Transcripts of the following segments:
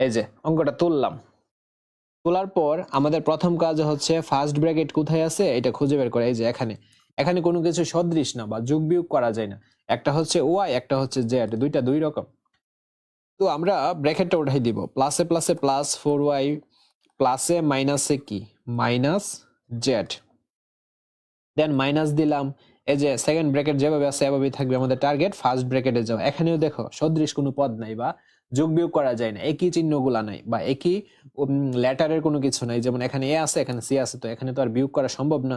এই যে, অঙ্কটা তুললাম। তোলার পর আমাদের প্রথম কাজ হচ্ছে ফার্স্ট ব্র্যাকেট কোথায় আছে, এটা খুঁজে বের করা। এই যে, এখানে। এখানে কোনো কিছু সদৃশ না বা যোগ বিয়োগ করা যায় না। একটা হচ্ছে ওয়াই একটা হচ্ছে জেড দুইটা দুই রকম। তো আমরা ব্র্যাকেটটা উঠাই দিব। প্লাসে প্লাসে প্লাস ফোর ওয়াই প্লাসে মাইনাসে কি? মাইনাস জেড দেন মাইনাস দিলাম। এই যে সেকেন্ড ব্র্যাকেট যেভাবে আছে, এভাবেই থাকবে আমাদের টার্গেট ফার্স্ট ব্র্যাকেটে যাও। এখানেও দেখো, সদৃশ কোনো পদ নাই বা যোগ বিয়োগ করা যায় না। একই চিহ্নগুলা নাই বা একই লেটারের কোনো কিছু নাই। যেমন এখানে এ আছে, এখানে সি আছে, তো এখানে তো আর বিয়োগ করা সম্ভব না।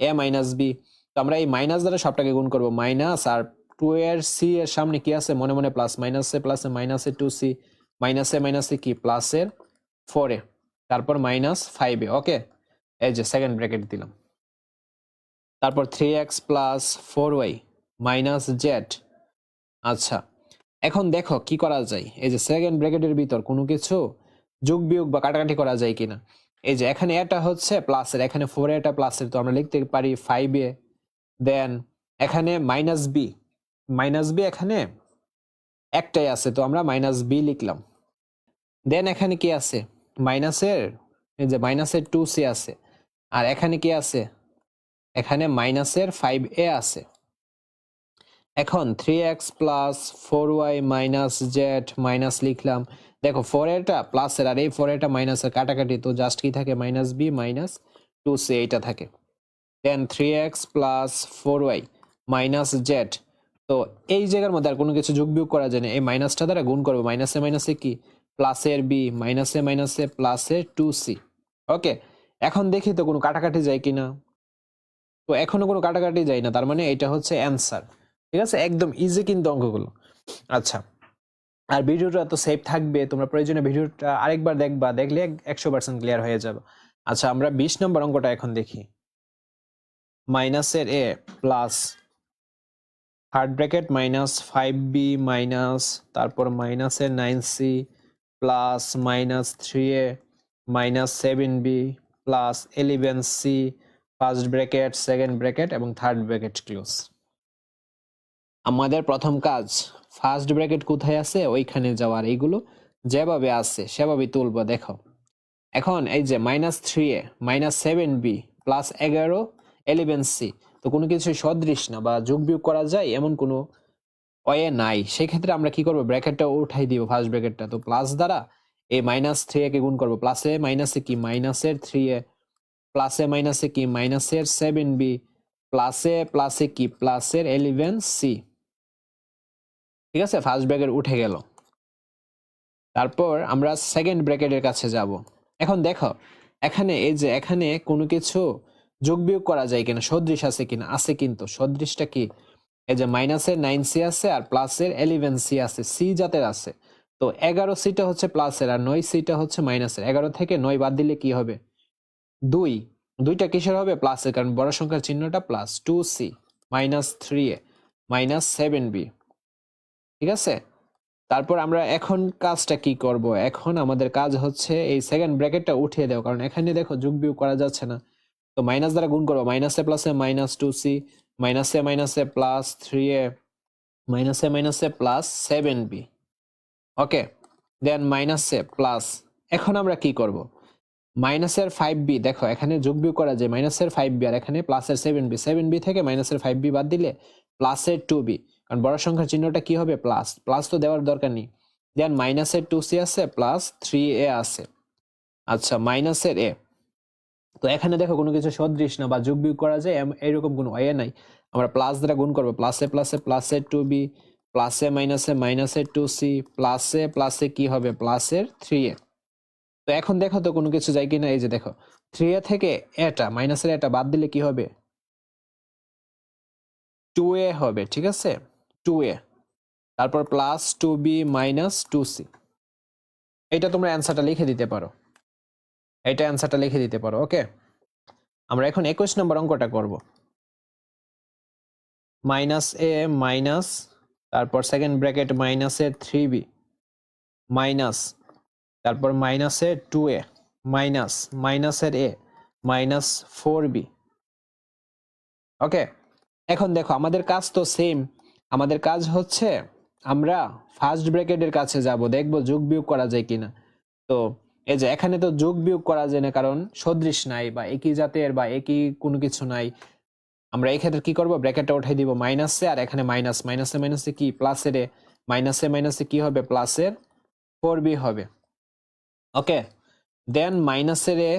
এ মাইনাস বি তো আমরা এই মাইনাস দ্বারা সবটাকে গুণ করব। মাইনাস আর টু এর সি এর সামনে কি আছে? মনে মনে প্লাস মাইনাসে প্লাসে মাইনাসে টু সি মাইনাসে মাইনাসে কি? প্লাসের ফোর তারপর মাইনাস ফাইভ ওকে এই যে সেকেন্ড ব্র্যাকেট দিলাম। তারপর three X plus four Y minus Z আচ্ছা। এখন দেখো কি করা যায়? এই যে সেকেন্ড ব্র্যাকেটের ভিতর কোনো কিছু যোগ বিয়োগ বা কাটাকাটি করা যায় কিনা? এই যে এখানে এটা হচ্ছে প্লাসের এখানে ফোর এটা প্লাসের তো আমরা লিখতে পারি ফাইভ এ। দেন এখানে মাইনাস বি মাইনাস বি এখানে একটাই আছে, তো আমরা মাইনাস বি লিখলাম। দেন এখানে কি আছে? মাইনাসের এই যে মাইনাসের টু সি আছে। আর এখানে কি আছে? এখানে মাইনাসের ফাইভ এ আছে। এখন three X plus four Y minus Z minus লিখলাম। দেখো ফোর এটা প্লাসের আর এই ফোর এটা মাইনাসের কাটাকাটি, তো জাস্ট কি থাকে? Minus B minus two C এইটা থাকে। Then three X plus four Y minus Z তো এই জায়গার মধ্যে আর কোনো কিছু যোগ বিয়োগ করা যায় না। এই মাইনাসটা দ্বারা গুণ করব। মাইনাসে মাইনাসে কি? প্লাসের বি মাইনাসে মাইনাসে প্লাসে টু সি ওকে এখন দেখি তো কোনো কাটাকাটি যায় কি না তো এখনও কোনো কাটাকাটি যায় না, তার মানে এটা হচ্ছে অ্যান্সার ঠিক আছে? একদম ইজি কিন্তু অঙ্কগুলো। আচ্ছা আর ভিডিওটা তো সেভ থাকবে, তোমরা প্রয়োজনে ভিডিওটা আরেকবার দেখবা, দেখলে একশো পার্সেন্ট ক্লিয়ার হয়ে যাবে। আচ্ছা আমরা বিশ নম্বর অঙ্কটা এখন দেখি। মাইনাসের A plus third bracket minus five B minus তারপর মাইনাসের nine C plus minus three A minus seven B plus eleven C first bracket second bracket এবং থার্ড ব্র্যাকেট ক্লোজ আমাদের প্রথম কাজ ফার্স্ট ব্র্যাকেট কোথায় আছে, ওইখানে যাওয়ার এইগুলো যেভাবে আছে সেভাবে তুলবো, দেখো। এখন এই যে minus three A minus seven B plus এগারো এলিভেন সি তো কোনো কিছু সদৃশ না বা যোগ বিয়োগ করা যায় এমন কোনো ওয়ে নাই। সেক্ষেত্রে আমরা কি করব? ব্র্যাকেটটা উঠাই দিব ফার্স্ট ব্র্যাকেটটা তো প্লাস দ্বারা এই মাইনাস থ্রি একে গুণ করব। প্লাসে মাইনাসে কি? মাইনাসের থ্রি এ প্লাসে মাইনাসে কি? মাইনাসের সেভেন বি প্লাসে প্লাসে কি? প্লাসের এলিভেন সি ঠিক আছে? ফার্স্ট ব্র্যাকেট উঠে গেল। তারপর আমরা সেকেন্ড ব্র্যাকেটের কাছে যাব। এখন দেখো, এখানে এই যে এখানে কোনো কিছু যোগ বিয়োগ করা যায় কিনা, সদৃশ আছে কিনা? আছে কিন্তু। সদৃশটা কি? এই যে মাইনাসের নাইন সি আছে আর প্লাসের এলিভেন সি আছে। সি জাতের আছে। তো এগারো সিটা হচ্ছে প্লাসের আর নয় সিটা হচ্ছে মাইনাসের এগারো থেকে নয় বাদ দিলে কি হবে? দুই। দুইটা কিসের হবে? প্লাসের কারণ বড় সংখ্যার চিহ্নটা plus two C minus three A minus seven B ঠিক আছে? তারপর আমরা এখন কাজটা কি করব? এখন আমাদের কাজ হচ্ছে এই সেকেন্ড ব্র্যাকেটটা উঠিয়ে দেওয়া। কারণ এখানে দেখো যোগ বিয়োগ করা যাচ্ছে না। তো মাইনাস দ্বারা গুণ করব। মাইনাসে প্লাসে মাইনাস টু সি মাইনাসে মাইনাসে প্লাস থ্রি এ মাইনাসে মাইনাসে plus seven B okay then মাইনাসে প্লাস এখন আমরা কি করব? মাইনাসের ফাইভ বি দেখো এখানে যোগ বিয়োগ করা যায়। মাইনাসের ফাইভ বি আর এখানে প্লাসের সেভেন বি সেভেন বি থেকে মাইনাসের ফাইভ বি বাদ দিলে প্লাসের টু বি কারণ বড় সংখ্যার চিহ্নটা কি হবে? প্লাস প্লাস তো দেওয়ার দরকার নেই। দেন মাইনাসের টু সি আছে প্লাস থ্রি এ আছে। আচ্ছা মাইনাসের এ তো এখানে দেখো কোনো কিছু সদৃশ না বা যোগ বিয়োগ করা যায় এরকম কোনো এ নাই। আমরা প্লাস দ্বারা গুণ করব। প্লাসে প্লাসে প্লাসের টু বি প্লাসে মাইনাসে মাইনাসের টু সি প্লাসে প্লাসে কি হবে? প্লাসের থ্রি এ তো এখন দেখো তো কোনো কিছু যায় কিনা, এই যে দেখো। থ্রি এ থেকে এটা মাইনাসের এটা বাদ দিলে কি হবে? টু এ হবে, ঠিক আছে? টু এ তারপর plus two B minus two C এটা তোমরা অ্যান্সারটা লিখে দিতে পারো। এটা অ্যান্সারটা লিখে দিতে পারো ওকে আমরা এখন একুশ নম্বর অঙ্কটা করব। মাইনাস এ মাইনাস তারপর সেকেন্ড ব্র্যাকেট মাইনাসের থ্রি বি মাইনাস তারপর মাইনাসের টু এ মাইনাস মাইনাসের A minus four B okay এখন দেখো, আমাদের কাজ তো সেম আমাদের কাজ হচ্ছে আমরা ফার্স্ট ব্র্যাকেটের কাছে যাব, দেখব যোগ বিয়োগ করা যায় কিনা। তো এই যে এখানে তো যোগ বিয়োগ করা যায় না, কারণ সদৃশ নাই বা একই জাতের বা একই কোনো কিছু নাই। আমরা এই ক্ষেত্রে কি করব? ব্র্যাকেটটা উঠাই দিব মাইনাসে আর এখানে মাইনাস মাইনাসে মাইনাসে কি? প্লাসের এ মাইনাসে মাইনাসে কি হবে? প্লাসের ফোর বি হবে। ওকে দেন মাইনাসের এ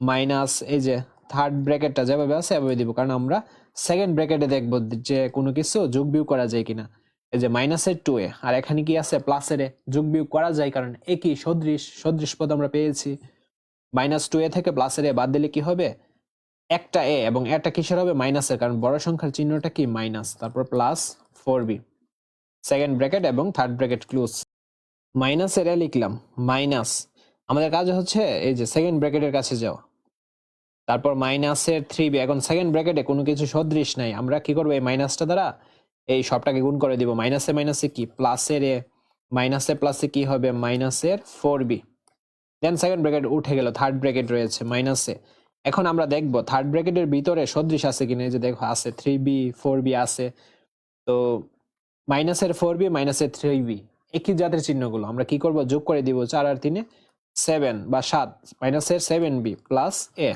মাইনাস এই যে থার্ড ব্র্যাকেটটা যেভাবে আছে, এভাবে দিব। কারণ আমরা সেকেন্ড ব্র্যাকেটে দেখব যে কোনো কিছু যোগ বিয়োগ করা যায় কিনা। এই যে মাইনাসের টু এ, আর এখানে কি আছে? প্লাসের এ যোগ বিয়োগ করা যায় কারণ একই সদৃশ সদৃশ পদ আমরা পেয়েছি। মাইনাস টু এ থেকে প্লাসের এ বাদ দিলে কি হবে? একটা এ এবং এটা কিসের হবে? মাইনাসের কারণ বড় সংখ্যার চিহ্নটা কি? মাইনাস তারপর plus four B second bracket এবং থার্ড ব্র্যাকেট ক্লোজ মাইনাসের এ লিখলাম মাইনাস আমাদের কাজ হচ্ছে এই যে সেকেন্ড ব্র্যাকেটের কাছে যাওয়া। তারপর মাইনাসের থ্রি বি এখন সেকেন্ড ব্র্যাকেটে কোনো কিছু সদৃশ নাই। আমরা কি করব? এই মাইনাসটা দ্বারা এই সবটাকে গুণ করে দিব। মাইনাসে মাইনাসে কি? প্লাসের এ, মাইনাসে প্লাসে কি হবে? মাইনাসের four B then second bracket উঠে গেল থার্ড ব্র্যাকেট রয়েছে মাইনাসে। এখন আমরা দেখব থার্ড ব্র্যাকেটের ভিতরে সদৃশ আছে কিনা? এই যে দেখো, আছে থ্রি বি ফোর বি আছে। তো মাইনাসের ফোর বি মাইনাসের থ্রি বি একই জাতের চিহ্নগুলো। আমরা কি করব? যোগ করে দিব চার আর তিনে। সেভেন বা সাত, মাইনাসের সেভেন বি প্লাস এ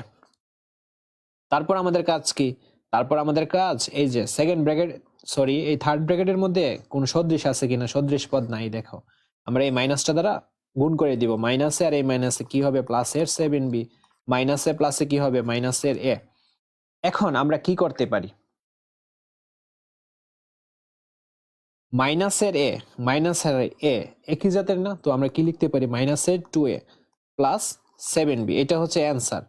তারপর আমাদের কাজ কি? তারপর আমাদের কাজ, এই যে সেকেন্ড ব্র্যাকেট সরি এই থার্ড ব্র্যাকেটের মধ্যে কোন সদৃশ আছে কিনা? সদৃশ পদ নাই, দেখো। আমরা এই মাইনাসটা দ্বারা গুণ করে দিব। মাইনাসে আর এই মাইনাসে কি হবে? প্লাসের সেভেন বি মাইনাসে প্লাসে কি হবে? মাইনাসের এ এখন আমরা কি করতে পারি? মাইনাসের এ মাইনাসের এ একই জাতের না? তো আমরা কি লিখতে পারি? মাইনাসের two A plus seven B এটা হচ্ছে অ্যান্সার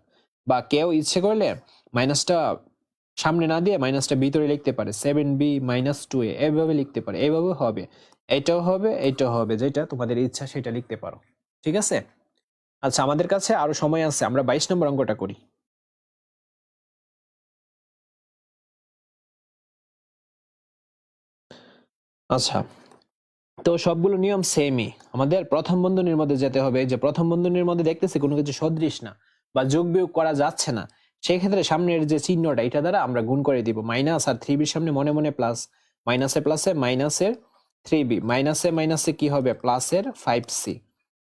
বা কেউ ইচ্ছে করলে মাইনাসটা সামনে না দিয়ে মাইনাসটা ভিতরে লিখতে পারে। Seven B minus two A এভাবে লিখতে পারে। এইভাবে হবে। এটাও হবে এটাও হবে। যেটা তোমাদের ইচ্ছা সেটা লিখতে পারো। ঠিক আছে? আচ্ছা আমাদের কাছে আরও সময় আছে। আমরা বাইশ নম্বর অঙ্কটা করি। আচ্ছা তো সবগুলো নিয়ম সেমই আমাদের প্রথম বন্ধনীর মধ্যে যেতে হবে। যে প্রথম বন্ধনীর মধ্যে দেখতেছি কোনো কিছু সদৃশ না বা যোগ বিয়োগ করা যাচ্ছে না। সেই ক্ষেত্রে সামনের যে চিহ্নটা, এটা দ্বারা আমরা গুণ করে দিব মাইনাস আর থ্রি বির সামনে মনে মনে প্লাস মাইনাসে প্লাসে মাইনাসের থ্রি বি মাইনাসে মাইনাসে কি হবে? প্লাসের ফাইভ সি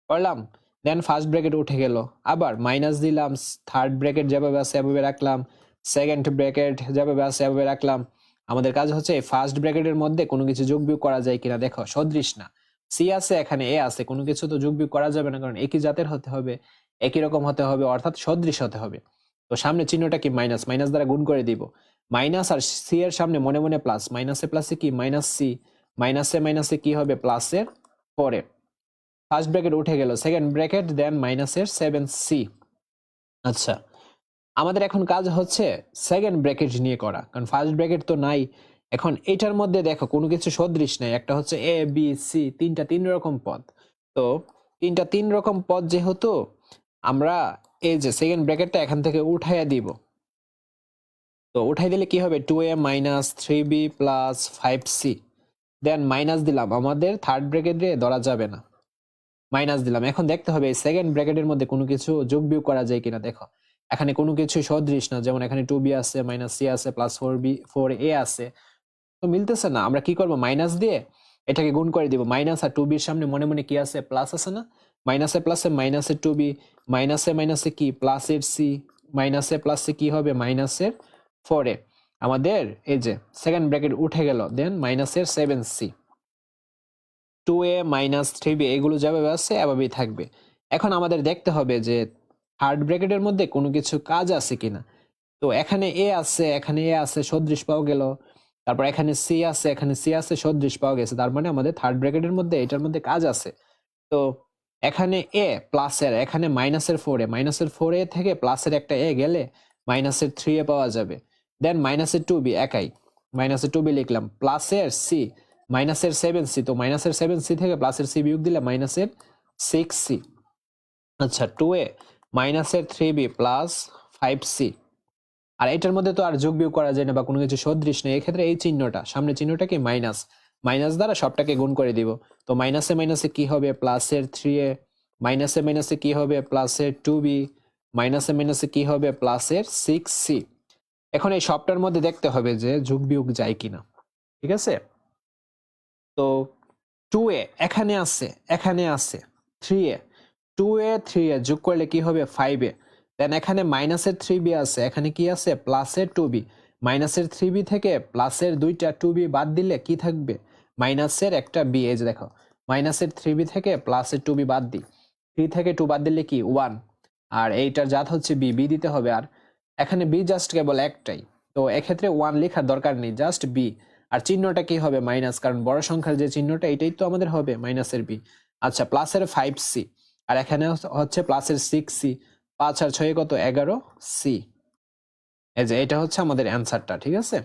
করলাম দেন ফার্স্ট ব্র্যাকেট উঠে গেল। আবার মাইনাস দিলাম থার্ড ব্র্যাকেট যেভাবে আছে, এভাবে রাখলাম সেকেন্ড ব্র্যাকেট যেভাবে আছে, এভাবে রাখলাম। আমাদের কাজ হচ্ছে এই ফার্স্ট ব্র্যাকেটের মধ্যে কোনো কিছু যোগ বিয়োগ করা যায় কিনা, দেখো, সদৃশ না। সি আছে, এখানে এ আছে, কোনো কিছু তো যোগ বিয়োগ করা যাবে না, কারণ একই জাতের হতে হবে, একই রকম হতে হবে, অর্থাৎ সদৃশ হতে হবে। তো সামনে চিহ্নটা কি মাইনাস মাইনাস দ্বারা গুণ করে দিব। মাইনাস আর সি এর সামনে মনে মনে প্লাস মাইনাসে প্লাসে কি? মাইনাস সি মাইনাসে মাইনাসে কি হবে? প্লাসের পরে। ফার্স্ট ব্র্যাকেট উঠে গেল। সেকেন্ড ব্র্যাকেট দেন মাইনাসের সেভেন সি আচ্ছা আমাদের এখন কাজ হচ্ছে সেকেন্ড ব্র্যাকেট নিয়ে করা। কারণ ফার্স্ট ব্র্যাকেট তো নাই। এখন এইটার মধ্যে দেখো, কোনো কিছু সদৃশ নাই। একটা হচ্ছে এ বি সি তিনটা তিন রকম পদ। তো তিনটা তিন রকম পদ যেহেতু, আমরা এই যে সেকেন্ড ব্র্যাকেটটা এখান থেকে উঠাইয়া দিব। তো উঠাই দিলে কি হবে? Two A minus three B plus five C then minus দিলাম আমাদের থার্ড ব্র্যাকেটে ধরা যাবে না। মাইনাস দিলাম। এখন দেখতে হবে এই সেকেন্ড ব্র্যাকেটের মধ্যে কোনো কিছু যোগ বিয়োগ করা যায় কিনা? দেখো, এখানে কোনো কিছু সদৃশ না। যেমন এখানে টু বি আছে মাইনাস সি আছে plus four B four A আছে। তো মিলতেছে না। আমরা কি করব? মাইনাস দিয়ে এটাকে গুণ করে দিব। মাইনাস আর টু বির সামনে মনে মনে কি আছে? প্লাস আছে না? মাইনাসে প্লাসে মাইনাসে টু বি, মাইনাসে মাইনাসে কি? প্লাসের সি, মাইনাসে প্লাসে কি হবে? মাইনাসের ফোর এ। আমাদের এই যে সেকেন্ড ব্র্যাকেট উঠে গেল দেন মাইনাসের seven C two A minus three B এগুলো যেভাবে আছে এভাবেই থাকবে। এখন আমাদের দেখতে হবে যে থার্ড ব্র্যাকেটের মধ্যে কোনো কিছু কাজ আছে কিনা। তো এখানে এ আছে, এখানে এ আছে, সদৃশ পাওয়া গেল। তারপর এখানে সি আছে, এখানে সি আছে, সদৃশ পাওয়া গেছে। তার মানে আমাদের থার্ড ব্র্যাকেটের মধ্যে এটার মধ্যে কাজ আছে। তো এখানে এ প্লাসের এখানে মাইনাসের ফোর এ মাইনাসের ফোর এ থেকে প্লাসের একটা এ গেলে মাইনাসের থ্রি এ পাওয়া যাবে। দেন মাইনাসের টু বি একাই। মাইনাসের টু বি লিখলাম প্লাসের সি মাইনাসের সেভেন সি তো মাইনাসের সেভেন সি থেকে প্লাসের সি বিয়োগ দিলে মাইনাসের সিক্স সি আচ্ছা টু এ মাইনাসের three B plus five C আর এটার মধ্যে তো আর যোগ বিয়োগ করা যায় না বা কোনো কিছু সদৃশ নেই, এক্ষেত্রে এই চিহ্নটা সামনে চিহ্নটা কি মাইনাস মাইনাস দ্বারা সবটাকে গুণ করে দিব। তো মাইনাসে মাইনাসে কি হবে? প্লাসের থ্রি এ মাইনাসে মাইনাসে কি হবে? প্লাসের টু বি মাইনাসে মাইনাসে কি হবে? প্লাসের সিক্স সি এখন এই সবটার মধ্যে দেখতে হবে যে যোগ বিয়োগ যায় কিনা। ঠিক আছে? তো টু এ এখানে আছে এখানে আছে three A. Two A three A যোগ করলে কি হবে? ফাইভ এ। দেন এখানে মাইনাসের থ্রি বি আছে, এখানে কি আছে? প্লাসের টু বি মাইনাসের থ্রি বি থেকে প্লাসের দুইটা টু বি বাদ দিলে কি থাকবে? মাইনাসের একটা বি এই যে দেখো, মাইনাসের থ্রি বি থেকে প্লাসের টু বি বাদ দিই। থ্রি থেকে টু বাদ দিলে কি? ওয়ান আর এইটার জাত হচ্ছে বি বি দিতে হবে। আর এখানে বি জাস্ট কেবল একটাই। তো এক্ষেত্রে ওয়ান লেখার দরকার নেই জাস্ট বি আর চিহ্নটা কি হবে? মাইনাস কারণ বড় সংখ্যার যে চিহ্নটা, এটাই তো আমাদের হবে মাইনাসের বি আচ্ছা প্লাসের ফাইভ সি আর এখানে হচ্ছে প্লাসের সিক্স সি পাঁচ আর ছয় কত? এগারো সি এই যে, এটা হচ্ছে আমাদের অ্যান্সারটা ঠিক আছে?